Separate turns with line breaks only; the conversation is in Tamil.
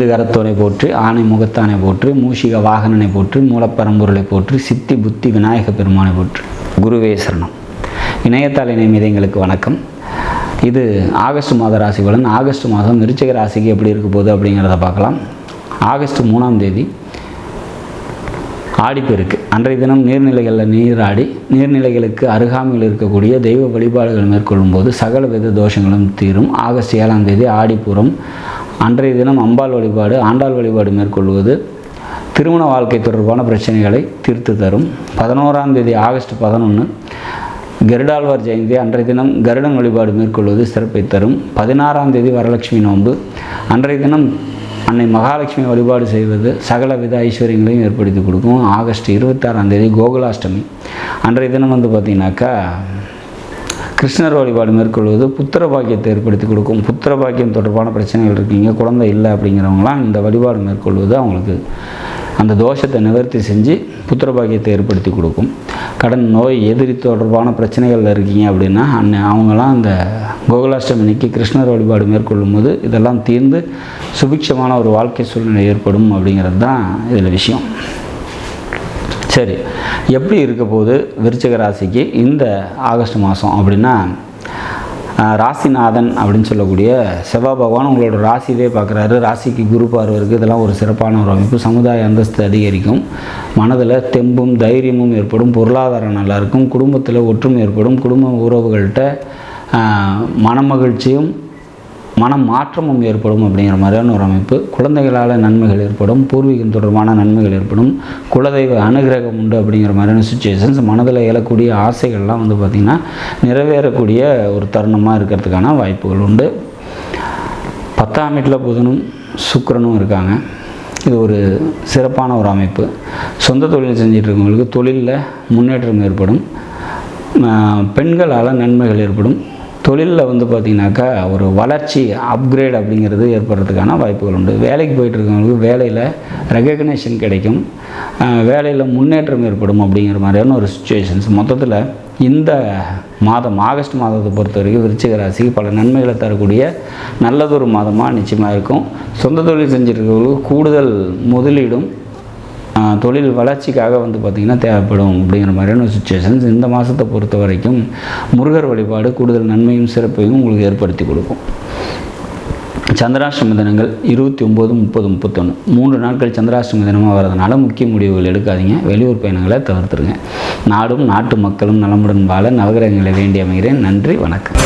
ஐந்து கரத்தோனை போற்று ஆணை முகத்தானை போற்று மூஷிக வாகனனை போற்றி மூலப்பரம்பொருளை போற்றி சித்தி புத்தி விநாயக பெருமானை போற்றி. குருவே சரணம். இணையத்தாள் இணைமீது எங்களுக்கு வணக்கம். இது ஆகஸ்ட் மாத ராசி பலன். ஆகஸ்ட் மாதம் விருச்சிக ராசிக்கு எப்படி இருக்க போகுது அப்படிங்கிறத பார்க்கலாம். ஆகஸ்ட் மூணாம் தேதி ஆடிப்பெருக்கு அன்றைய தினம் நீர்நிலைகளில் நீராடி நீர்நிலைகளுக்கு அருகாமையில் இருக்கக்கூடிய தெய்வ வழிபாடுகள் மேற்கொள்ளும் போது சகல வித தோஷங்களும் தீரும். ஆகஸ்ட் ஏழாம் தேதி ஆடிப்புறம் அன்றைய தினம் அம்பாள் வழிபாடு ஆண்டாள் வழிபாடு மேற்கொள்வது திருமண வாழ்க்கை தொடர்பான பிரச்சனைகளை தீர்த்து தரும். பதினோராம் தேதி ஆகஸ்ட் பதினொன்று கருடாழ்வார் ஜெயந்தி அன்றைய தினம் கருடன் வழிபாடு மேற்கொள்வது சிறப்பை தரும். பதினாறாம் தேதி வரலட்சுமி நோன்பு. அன்றைய தினம் அன்னை மகாலட்சுமி வழிபாடு செய்வது சகல வித ஐஸ்வர்யங்களையும் ஏற்படுத்தி கொடுக்கும். ஆகஸ்ட் இருபத்தாறாம் தேதி கோகுலாஷ்டமி. அன்றைய தினம் வந்து பார்த்திங்கனாக்கா கிருஷ்ணர் வழிபாடு மேற்கொள்வது புத்திர பாக்கியத்தை ஏற்படுத்தி கொடுக்கும். புத்திர பாக்கியம் தொடர்பான பிரச்சனைகள் இருக்கீங்க குழந்தை இல்லை அப்படிங்கிறவங்களாம் இந்த வழிபாடு மேற்கொள்வது அவங்களுக்கு அந்த தோஷத்தை நிவர்த்தி செஞ்சு புத்திர பாக்கியத்தை ஏற்படுத்தி கொடுக்கும். கடன் நோய் எதிரி தொடர்பான பிரச்சனைகளில் இருக்கீங்க அப்படின்னா அன்னை அவங்களாம் அந்த கோகுலாஷ்டமினிக்கு கிருஷ்ணர் வழிபாடு மேற்கொள்ளும் போது இதெல்லாம் தீர்ந்து சுபிக்ஷமான ஒரு வாழ்க்கை சூழ்நிலை ஏற்படும் அப்படிங்கிறது தான் இதில் விஷயம். சரி எப்படி இருக்க போது விருச்சிக ராசிக்கு இந்த ஆகஸ்ட் மாதம் அப்படின்னா ராசிநாதன் அப்படின்னு சொல்லக்கூடிய செவ்வாய் பகவான் உங்களோட ராசியிலே பார்க்குறாரு. ராசிக்கு குரு பார்வை இருக்குது இதெல்லாம் ஒரு சிறப்பான ஒரு அமைப்பு. சமுதாய அந்தஸ்து அதிகரிக்கும். மனதில் தெம்பும் தைரியமும் ஏற்படும். பொருளாதாரம் நல்லாயிருக்கும் குடும்பத்தில் ஒற்றுமை ஏற்படும். குடும்ப உறவுகள்கிட்ட மனமகிழ்ச்சியும் மன மாற்றமும் ஏற்படும் அப்படிங்கிற மாதிரியான ஒரு அமைப்பு. குழந்தைகளால் நன்மைகள் ஏற்படும். பூர்வீகம் தொடர்பான நன்மைகள் ஏற்படும். குலதெய்வ அனுகிரகம் உண்டு அப்படிங்கிற மாதிரியான சுச்சுவேஷன்ஸ் மனதில் எழக்கூடிய ஆசைகள்லாம் வந்து பார்த்திங்கன்னா நிறைவேறக்கூடிய ஒரு தருணமாக இருக்கிறதுக்கான வாய்ப்புகள் உண்டு. பத்தாம் வீட்டில் புதனும் சுக்கரனும் இருக்காங்க. இது ஒரு சிறப்பான ஒரு அமைப்பு. சொந்த தொழில் செஞ்சுட்டு இருக்கவங்களுக்கு தொழிலில் முன்னேற்றம் ஏற்படும். பெண்களால் நன்மைகள் ஏற்படும். தொழிலில் வந்து பார்த்திங்கனாக்கா ஒரு வளர்ச்சி அப்கிரேட் அப்படிங்கிறது ஏற்படுறதுக்கான வாய்ப்புகள் உண்டு. வேலைக்கு போயிட்டுருக்கவங்களுக்கு வேலையில் ரெகக்னேஷன் கிடைக்கும். வேலையில் முன்னேற்றம் ஏற்படும் அப்படிங்கிற மாதிரியான ஒரு சுச்சுவேஷன்ஸ் மொத்தத்தில் இந்த மாதம் ஆகஸ்ட் மாதத்தை பொறுத்த வரைக்கும் விருச்சிக ராசிக்கு பல நன்மைகளை தரக்கூடிய நல்லதொரு மாதமாக நிச்சயமாக இருக்கும். சொந்த தொழில் செஞ்சுருக்கவங்களுக்கு கூடுதல் முதலீடும் தொழில் வளர்ச்சிக்காக வந்து பார்த்திங்கன்னா தேவைப்படும் அப்படிங்கிற மாதிரியான சுச்சுவேஷன்ஸ் இந்த மாதத்தை பொறுத்த வரைக்கும் முருகர் வழிபாடு கூடுதல் நன்மையும் சிறப்பையும் உங்களுக்கு ஏற்படுத்தி கொடுக்கும். சந்திராஷ்டம தினங்கள் இருபத்தி ஒம்பது முப்பது முப்பத்தொன்று மூன்று நாட்கள் சந்திராஷ்டம தினமாக வரதுனால முக்கிய முடிவுகள் எடுக்காதீங்க. வெளியூர் பயணங்களை தவிர்த்துருங்க. நாடும் நாட்டு மக்களும் நலமுடன் வாழ நவகிரகங்களை வேண்டி அமைகிறேன். நன்றி வணக்கம்.